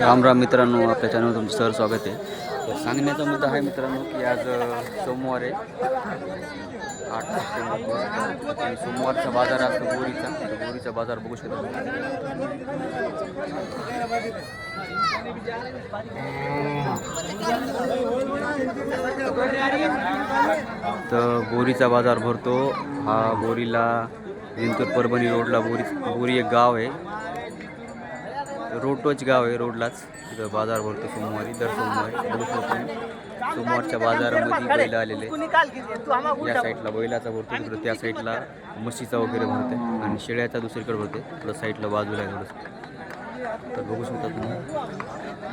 राम राम मित्रांनो आपल्या चॅनलवर तुमचं सर स्वागत आहे. तर सांगण्याचा मुद्दा आहे मित्रांनो की आज सोमवार आहे. आठ सप्टेंबर आणि सोमवारचा बाजार असतो बोरीचा. गोरीचा बोरीचा बाजार बघू शकतो तर बोरीचा बाजार भरतो. हा बोरीला जिंतूर परभणी रोडला बोरी बोरी एक गाव आहे. रोड गाव आहे रोडलाच. तिथं बाजार भरतो सोमवारी दर सोमवारी बघू शकतो सोमवारच्या बाजारामध्ये बैल आलेले या साईडला बैलाचा भरतो तिकडं त्या साईडला म्हशीचा वगैरे भरते आणि शेळ्याचा दुसरीकडे भरते तिकडं साईडला बाजूला आहे थोडंसं. तर बघू शकता तुम्ही.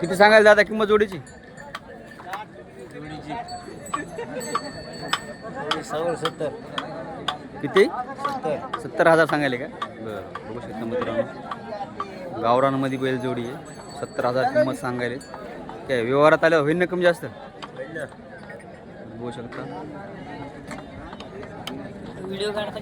किती सांगायला दादा किंमत जोडीची? सत्तर. किती? सत्तर. सत्तर हजार सांगायले का? बरं बघू शकता मित्रांनो. गावरानमध्ये बैल जोडी आहे. सत्तर हजार किंमत सांगायले. काय व्यवहारात आल्यावर होईल ना कमी जास्त? बघू शकता. व्हिडिओ काढता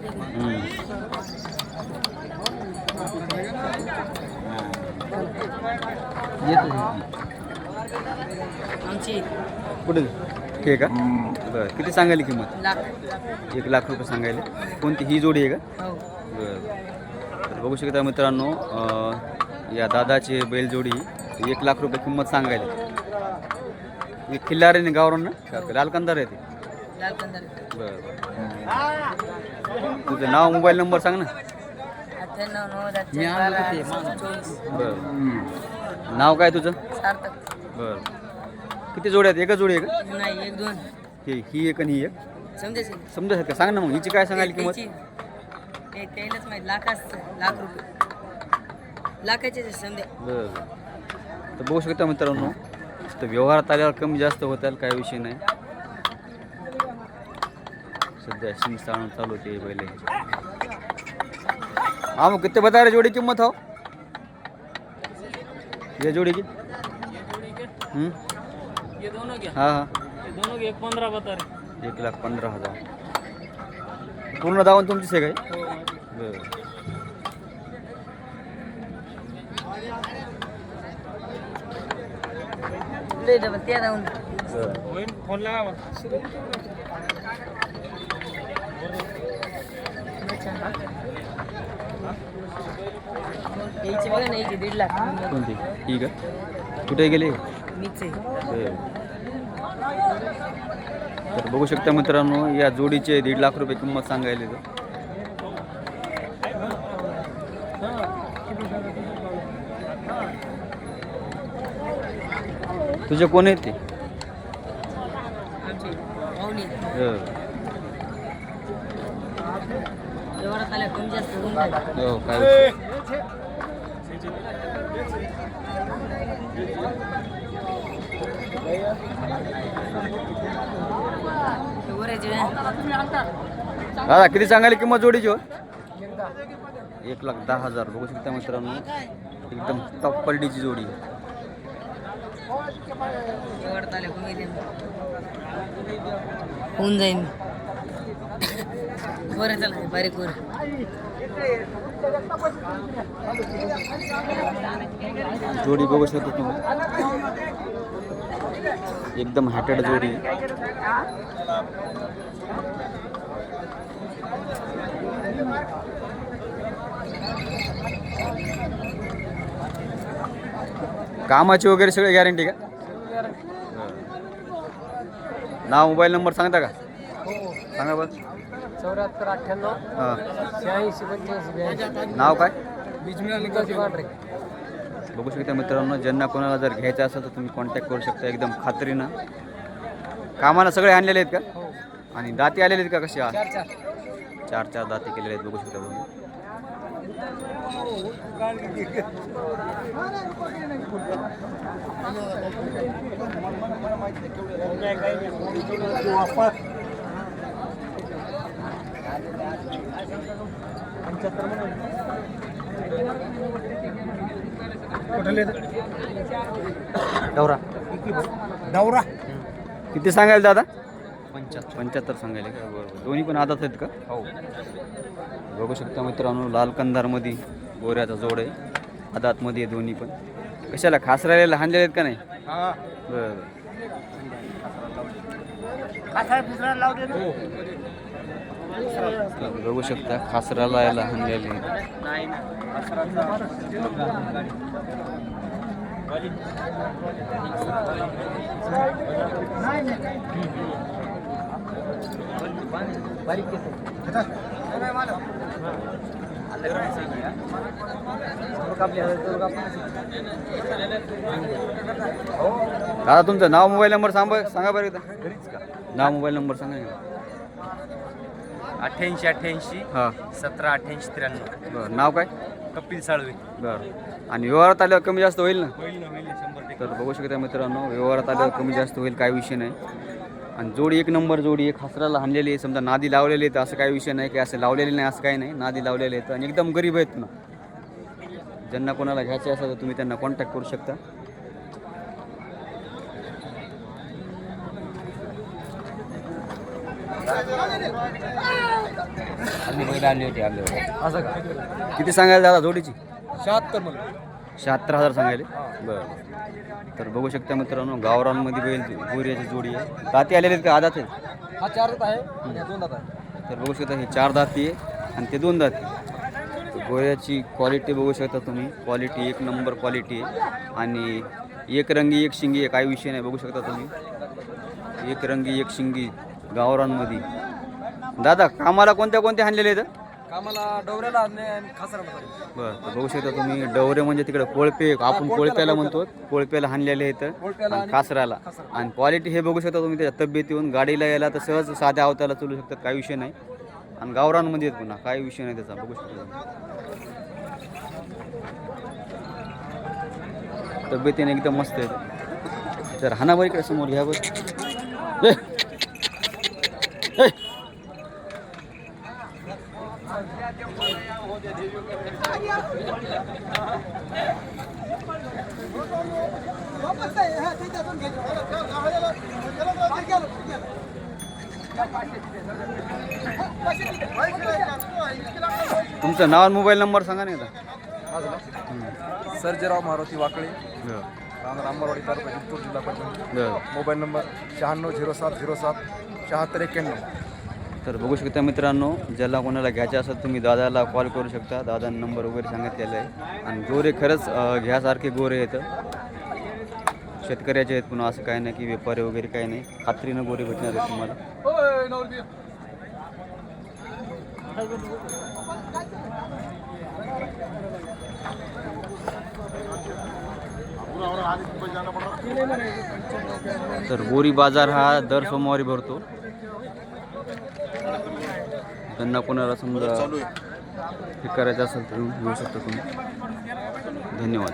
कुठे? ठीक आहे का? बरं. किती सांगायली किंमत? लाख. एक लाख रुपये सांगायले. कोणती? ही जोडी आहे का? हो. बरं. बघू शकता मित्रांनो या दादाची बैलजोडी एक लाख रुपये किंमत सांगायला. एक खिल्लार आहे ना गावरान ना? का लाल कंदार आहे ते. बरं तुझं नाव मोबाईल नंबर सांग ना. बरं नाव काय तुझं? सार्थक. बरं. किती जोडी आहेत? एकच जोडी आहे का? नाही एक दोन. ही ही एक आणि ही एक. समजायचे समजा का सांग ना मग हिची काय सांगायला किंमत? ते त्यालाच माहीत लाखाच लाख रुपये. लाखाचे समजा. बरं तर बघू शकता मित्रांनो तर व्यवहारात आल्यावर कमी जास्त होतात काय विषय नाही. सध्या सिंग चालू चालू होते पहिले. हाँ मग कितने बता रहे जोड़ी कीमत हो? ये जोड़ी की हम्म? ये दोनों क्या हाँ हाँ। ये दोनों के एक पंद्रह बता रहे। एक लाख पंधरा हजार। पूर्ण दावण तुमचीच आहे काय बरं। त्या जाऊन बरं। फोन लावा. बघा ना यायची दीड लाख कोणती? ठीक आहे कुठे गेले? मीच आहे. बरं. तर बघू शकता मित्रांनो या जोडीचे दीड लाख रुपये किंमत सांगायला तर तुझे कोण आहेत ते? आमची पाहुणे बरं. एवढा खाल्या कमी जास्त होऊन जाईल. हो काय विषय. दादा किती सांगायला किंमत जोडीची हो? एक लाख दहा हजार. बघू शकता मित्रांनो एकदम टॉप क्वालिटीची जोडी. होऊन जाईन. बरं चला बारीक वर जोडी बघू शकतो तुम्ही. एकदम हॅटेड जोडी. कामाची वगैरे सगळी गॅरंटी का? नाव मोबाईल नंबर सांगता का? सांगा बरं. चौऱ्याहत्तर अठ्ठ्याण्णव शहाऐंशी पंच्याऐंशी नाव काय? बघू शकता मित्रांनो ज्यांना कोणाला जर घ्यायचं असेल तर तुम्ही कॉन्टॅक्ट करू शकता एकदम खात्रीनं. कामाला सगळे आणलेले आहेत का? आणि दाती आलेले आहेत का कसे? चार चार. चार चार दाती केलेले आहेत बघू शकता तुम्ही. दौरा दौरा किती सांगायला दादा? पंच्याहत्तर. पंच्याहत्तर सांगायला का? बरोबर दोन्ही पण आदात आहेत का? हो. बघू शकता मित्रांनो लाल कंधारमध्ये गोऱ्याचा जोड आहे. आदातमध्ये आहे दोन्ही पण. कशाला खास राहिलेला हाणलेले आहेत का नाही? हा. बरं तर बघू शकता खासराला याला हाणलेले दादा तुमचं नाव मोबाईल नंबर सांगा सांगा बरं एकदा. नाव मोबाईल नंबर सांगा अठ्ठ्याऐंशी अठ्ठ्याऐंशी हां. सतरा अठ्ठ्याऐंशी त्र्याण्णव. बरं नाव काय? कपिल साळवे. बरं. आणि व्यवहारात आल्यावर कमी जास्त होईल ना? होईल ना होईल ना शंभर टक्के. तर बघू शकता मित्रांनो व्यवहारात आल्यावर कमी जास्त होईल काय विषय नाही. आणि जोडी एक नंबर जोडी एक हसराला हाणलेली आहे. समजा नादी लावलेली आहेत असं काही विषय नाही की असं लावलेले नाही असं काही नाही. नादी लावलेले आहेत. आणि एकदम गरीब आहेत ना. ज्यांना कोणाला घ्यायचे असेल तर तुम्ही त्यांना कॉन्टॅक्ट करू शकता. आम्ही बैल आणली होती आणली असं का? किती सांगायला दादा जोडीची? शहात्तर म्हणून. शहात्तर हजार सांगायले? बरं. तर बघू शकता मित्रांनो गावरांमध्ये बैल गोऱ्याची जोडी आहे. दाती आलेले आहेत का? आदात आहेत? हा चार आहे आणि हा दोन दात आहे. तर बघू शकता हे चार दाती आहे आणि ते दोन दाती तर गोळ्याची क्वालिटी बघू शकता तुम्ही. क्वालिटी एक नंबर क्वालिटी आहे. आणि एक रंगी एक शिंगी आहे काही विषय नाही बघू शकता तुम्ही. एक रंगी एक शिंगी गावरांमध्ये दादा कामाला कोणत्या कोणत्या आणलेले आहेत? कामाला डवऱ्याला आणले आणि खासराला बरं तर बघू शकता तुम्ही डवरे म्हणजे तिकडे कोळपे आपण कोळप्याला म्हणतो कोळप्याला हाणलेले आहेत. आणि कासराला आणि क्वालिटी हे बघू शकता तुम्ही त्याच्या तब्येतीहून गाडीला यायला तर सहज साध्या अवताला चालू शकतात काही विषय नाही. आणि गावरांमध्ये आहेत पुन्हा काही विषय नाही त्याचा बघू शकता. तब्येतीने एकदम मस्त आहे तर हाना इकडे समोर घ्या बरं. तुमचं नाव आणि मोबाईल नंबर सांगा नाही आता सर्जेराव मारुती वाकळे. राहणार अंबरवाडी तालुका जिंतूर जिल्हा बरं. मोबाईल नंबर शहाण्णव झिरो सात झिरो सात शहात्तर एक्क्याण्णव. तर बघू शकता मित्रांनो ज्याला कोणाला घ्यायचं असेल तुम्ही दादाला कॉल करू शकता. दादा नंबर वगैरे सांगितलेला आहे. आणि गोरे खरंच घ्यासारखे गोरे आहेत. शेतकऱ्याचे आहेत पुन्हा असं काय नाही की व्यापारी वगैरे काही नाही. खात्रीनं गोरे भेटणार आहेत तुम्हाला. तर गोरी बाजार हा दर सोमवारी भरतो. त्यांना कोणाला समजा हे करायचं असेल तर येऊ शकता तुम्ही. धन्यवाद.